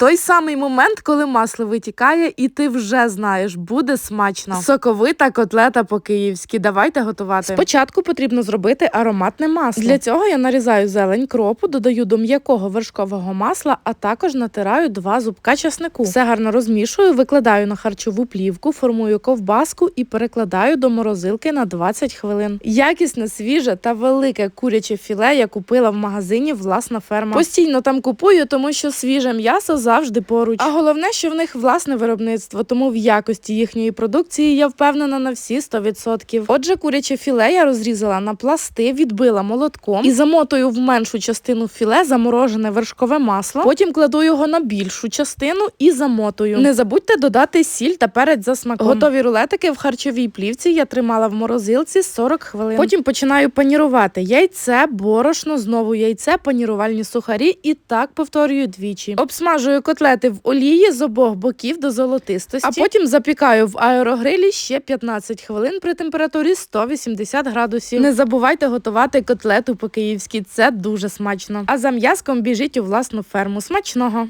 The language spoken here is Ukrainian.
Той самий момент, коли масло витікає, і ти вже знаєш, буде смачно. Соковита котлета по-київськи. Давайте готувати. Спочатку потрібно зробити ароматне масло. Для цього я нарізаю зелень кропу, додаю до м'якого вершкового масла, а також натираю два зубка часнику. Все гарно розмішую, викладаю на харчову плівку, формую ковбаску і перекладаю до морозилки на 20 хвилин. Якісне, свіже та велике куряче філе я купила в магазині власна ферма. Постійно там купую, тому що свіже м'ясо завжди поруч. А головне, що в них власне виробництво, тому в якості їхньої продукції я впевнена на всі 100%. Отже, куряче філе я розрізала на пласти, відбила молотком і замотую в меншу частину філе заморожене вершкове масло. Потім кладу його на більшу частину і замотую. Не забудьте додати сіль та перець за смаком. Готові рулетики в харчовій плівці я тримала в морозилці 40 хвилин. Потім починаю панірувати яйце, борошно, знову яйце, панірувальні сухарі і так повторюю двічі. Обсмажую котлети в олії з обох боків до золотистості, а потім запікаю в аерогрилі ще 15 хвилин при температурі 180 градусів. Не забувайте готувати котлету по-київськи, це дуже смачно. А за м'язком біжіть у власну ферму. Смачного!